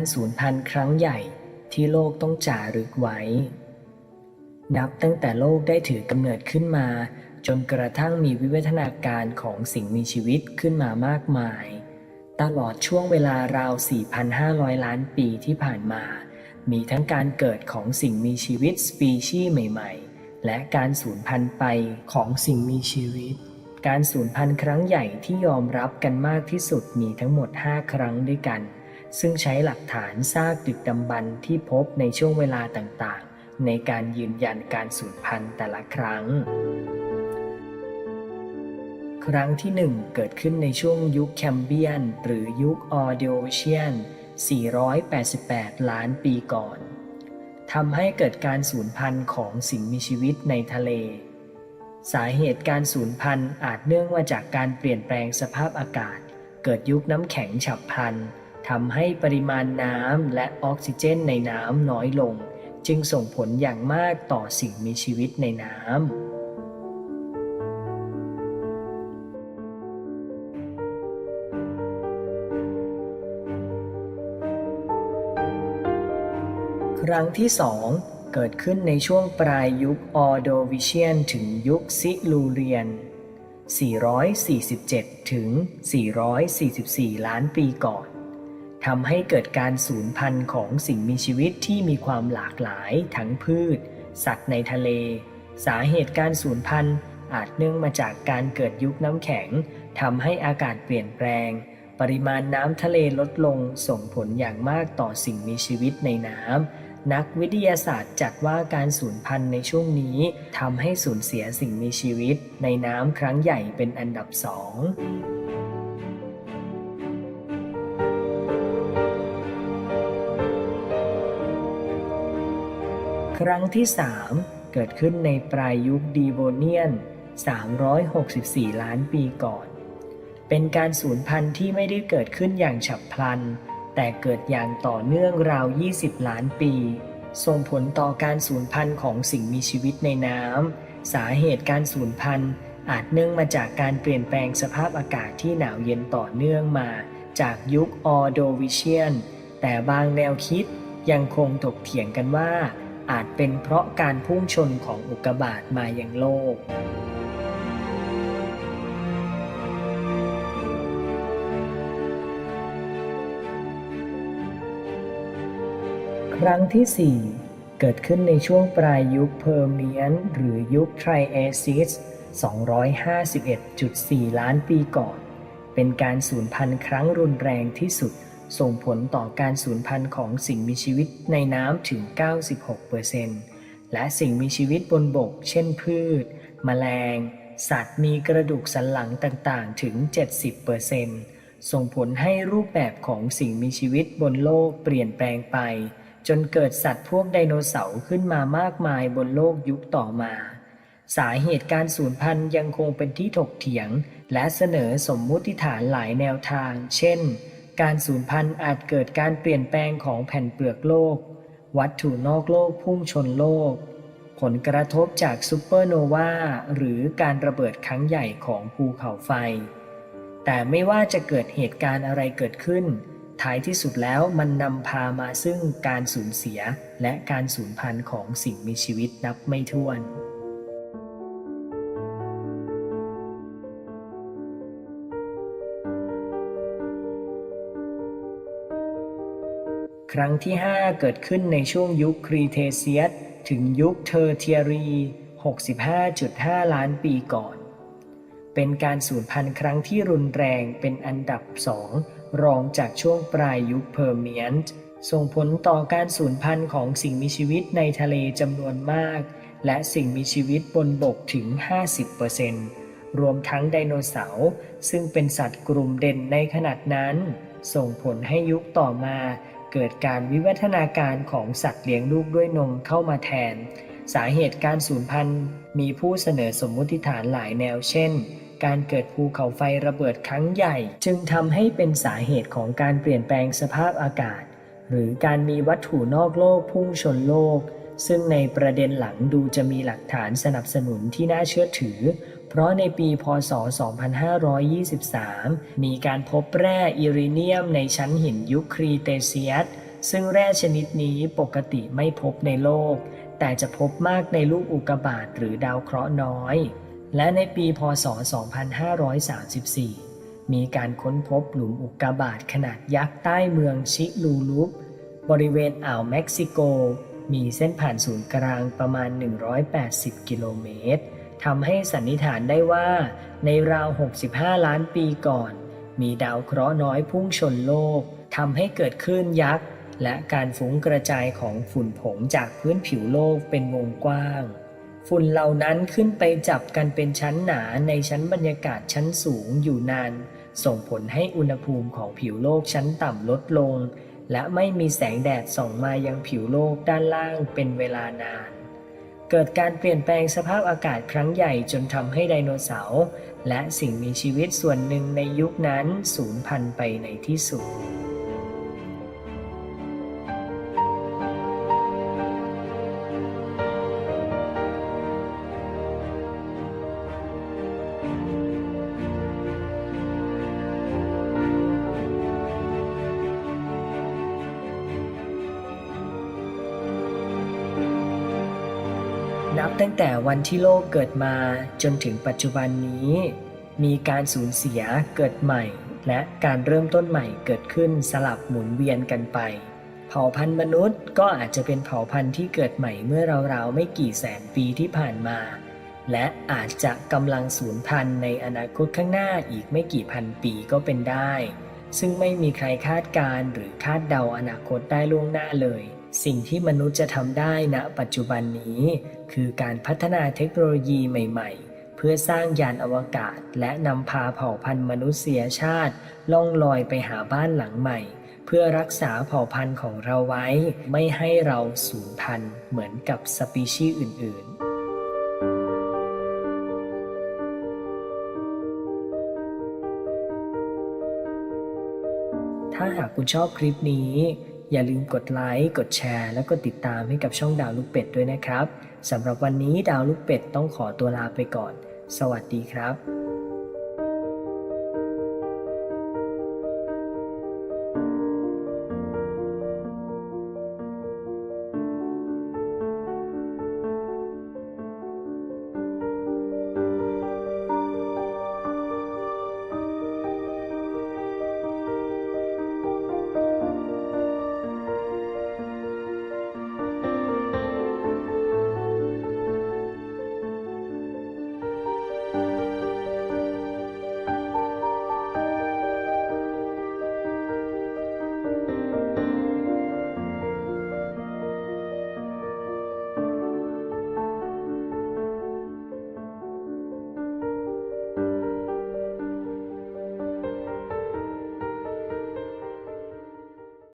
การสูญพันธุ์ครั้งใหญ่ที่โลกต้องจารึกไว้ นับตั้งแต่โลกได้ถือกำเนิดขึ้นมา จนกระทั่งมีวิวัฒนาการของสิ่งมีชีวิตขึ้นมามากมาย ตลอดช่วงเวลาราว 4,500 ล้านปีที่ผ่านมา มีทั้งการเกิดของสิ่งมีชีวิตสปีชีส์ใหม่ ๆ และการสูญพันธุ์ไปของสิ่งมีชีวิตการสูญพันธุ์ครั้งใหญ่ที่ยอมรับกันมากที่สุดมีทั้งหมด 5 ครั้งด้วยกัน ซึ่งใช้หลักฐานซากดึกดำบรรที่พบในช่วงเวลาต่างๆ ในการยืนยันการสูญพันธุ์แต่ละครั้ง ครั้งที่หนึ่งเกิดขึ้นในช่วงยุคแคมเบียน หรือยุคออเดโอเชียน 488 ล้านปีก่อนทำให้เกิดการสูญพันธุ์ของสิ่งมีชีวิตในทะเล สาเหตุการสูญพันธุ์อาจเนื่องมาจากการเปลี่ยนแปลงสภาพอากาศ เกิดยุคน้ำแข็งฉับพลัน ทำให้ปริมาณน้ำและออกซิเจนในน้ำน้อยลง จึงส่งผลอย่างมากต่อสิ่งมีชีวิตในน้ำครั้งที่สองเกิดขึ้นในช่วงปลายยุคออโดวิเชียนถึงยุคซิลูเรียน 447 ถึง 444 ล้านปีก่อน ทำให้เกิดการสูญพันธุ์ของสิ่งมีชีวิตที่มีความหลากหลายทั้งพืช สัตว์ในทะเล สาเหตุการสูญพันธุ์อาจเนื่องมาจากการเกิดยุคน้ำแข็งทำให้อากาศเปลี่ยนแปลง ปริมาณน้ำทะเลลดลงส่งผลอย่างมากต่อสิ่งมีชีวิตในน้ำนักวิทยาศาสตร์จัดว่าการสูญพันธุ์ในช่วงนี้ทำให้สูญเสียสิ่งมีชีวิตในน้ำครั้งใหญ่เป็นอันดับสอง ครั้งที่ 3 เกิดขึ้นในปลายยุคดีโวเนียน 364 ล้านปีก่อน เป็นการสูญพันธุ์ที่ไม่ได้เกิดขึ้นอย่างฉับพลัน แต่เกิดอย่างต่อเนื่องราว 20 ล้านปี ส่งผลต่อการสูญพันธุ์ของสิ่งมีชีวิตในน้ำ สาเหตุการสูญพันธุ์อาจเนื่องมาจากการเปลี่ยนแปลงสภาพอากาศที่หนาวเย็นต่อเนื่องมา จากยุคออโดวิเชียน แต่บางแนวคิดยังคงถกเถียงกันว่า อาจเป็นเพราะการพุ่งชนของอุกกาบาตมายังโลก ครั้งที่ 4 เกิดขึ้นในช่วงปลายยุคเพอร์เมียน หรือยุคไทรแอซิส251.4 ล้านปีก่อน เป็นการสูญพันธุ์ครั้งรุนแรงที่สุด ส่งผลต่อการสูญพันธุ์ของสิ่งมีชีวิตในน้ำถึง 96%และสิ่งมีชีวิตบนบก เช่นพืช แมลง สัตว์มีกระดูกสันหลังต่างๆ ถึง 70%ส่งผลให้รูปแบบของสิ่งมีชีวิตบนโลกเปลี่ยนแปลงไป จนเกิดสัตว์พวกไดโนเสาร์ขึ้นมามากมายบนโลกยุคต่อมา สาเหตุการสูญพันธุ์ยังคงเป็นที่ถกเถียง และเสนอสมมุติฐานหลายแนวทาง เช่น การสูญพันธุ์อาจเกิดการเปลี่ยนแปลงของแผ่นเปลือกโลก วัตถุนอกโลกพุ่งชนโลก ผลกระทบจากซูเปอร์โนวาหรือการระเบิดครั้งใหญ่ของภูเขาไฟ แต่ไม่ว่าจะเกิดเหตุการณ์อะไรเกิดขึ้น ท้ายที่สุดแล้วมันนำพามาซึ่งการสูญเสียและการสูญพันธุ์ของสิ่งมีชีวิตนับไม่ถ้วน ครั้งที่ 5 เกิดขึ้นในช่วงยุคครีเทเซียส ถึงยุคเทอร์เทียรี 65.5 ล้านปีก่อน เป็นการสูญพันธุ์ครั้งที่รุนแรงเป็นอันดับสองรองจากช่วงปลายยุคเพอร์เมียนส่งผลต่อการสูญพันธุ์ของสิ่งมีชีวิตในทะเลจำนวนมาก และสิ่งมีชีวิตบนบกถึง 50%รวมทั้งไดโนเสาร์ซึ่งเป็นสัตว์กลุ่มเด่นในขนาดนั้น ส่งผลให้ยุคต่อมา เกิดการวิวัฒนาการของสัตว์เลี้ยงลูกด้วยนมเข้ามาแทน สาเหตุการสูญพันธุ์มีผู้เสนอสมมุติฐานหลายแนวเช่น การเกิดภูเขาไฟระเบิดครั้งใหญ่ จึงทำให้เป็นสาเหตุของการเปลี่ยนแปลงสภาพอากาศ หรือการมีวัตถุนอกโลกพุ่งชนโลก ซึ่งในประเด็นหลังดูจะมีหลักฐานสนับสนุนที่น่าเชื่อถือ เพราะในปีพศ 2523 มีการพบแร่อิริเนียมในชั้นหินยุคครีเตเซียสซึ่งแร่ชนิดนี้ปกติไม่พบในโลก แต่จะพบมากในลูกอุกกาบาตหรือดาวเคราะห์น้อย และในปีพศ 2534 มีการค้นพบหลุมอุกกาบาตขนาดยักษ์ใต้เมืองชิลูลุปบริเวณอ่าวเม็กซิโก มีเส้นผ่านศูนย์กลางประมาณ 180 กิโลเมตร ทำให้สันนิษฐานได้ว่า ในราว 65 ล้านปีก่อน มีดาวเคราะห์น้อยพุ่งชนโลกทำให้เกิดคลื่นยักษ์ และการฟุ้งกระจายของฝุ่นผงจากพื้นผิวโลกเป็นวงกว้าง ฝุ่นเหล่านั้นขึ้นไปจับกันเป็นชั้นหนาในชั้นบรรยากาศชั้นสูงอยู่นาน ส่งผลให้อุณหภูมิของผิวโลกชั้นต่ำลดลง และไม่มีแสงแดดส่องมายังผิวโลกด้านล่างเป็นเวลานาน เกิดการเปลี่ยนแปลงสภาพอากาศครั้งใหญ่จนทำให้ไดโนเสาร์และสิ่งมีชีวิตส่วนหนึ่งในยุคนั้นสูญพันธุ์ไปในที่สุด ตั้งแต่วันที่โลกเกิดมาจนถึงปัจจุบันนี้ มีการสูญเสียเกิดใหม่ และการเริ่มต้นใหม่เกิดขึ้นสลับหมุนเวียนกันไป เผ่าพันธุ์มนุษย์ก็อาจจะเป็นเผ่าพันธุ์ที่เกิดใหม่เมื่อราวๆไม่กี่แสนปีที่ผ่านมา และอาจจะกำลังสูญพันธุ์ในอนาคตข้างหน้าอีกไม่กี่พันปีก็เป็นได้ ซึ่งไม่มีใครคาดการณ์หรือคาดเดาอนาคตได้ล่วงหน้าเลย สิ่งที่มนุษย์จะทำได้ณปัจจุบันนี้ คือการพัฒนาเทคโนโลยีใหม่ ๆ เพื่อสร้างยานอวกาศ และนำพาเผ่าพันธุ์มนุษยชาติ ล่องลอยไปหาบ้านหลังใหม่ เพื่อรักษาเผ่าพันธุ์ของเราไว้ ไม่ให้เราสูญพันธุ์เหมือนกับสปีชีส์อื่นๆถ้าหากคุณชอบคลิปนี้ อย่าลืมกดไลค์ กดแชร์ แล้วก็ติดตามให้กับช่องดาวลูกเป็ดด้วยนะครับ สำหรับวันนี้ดาวลูกเป็ดต้องขอตัวลาไปก่อน สวัสดีครับ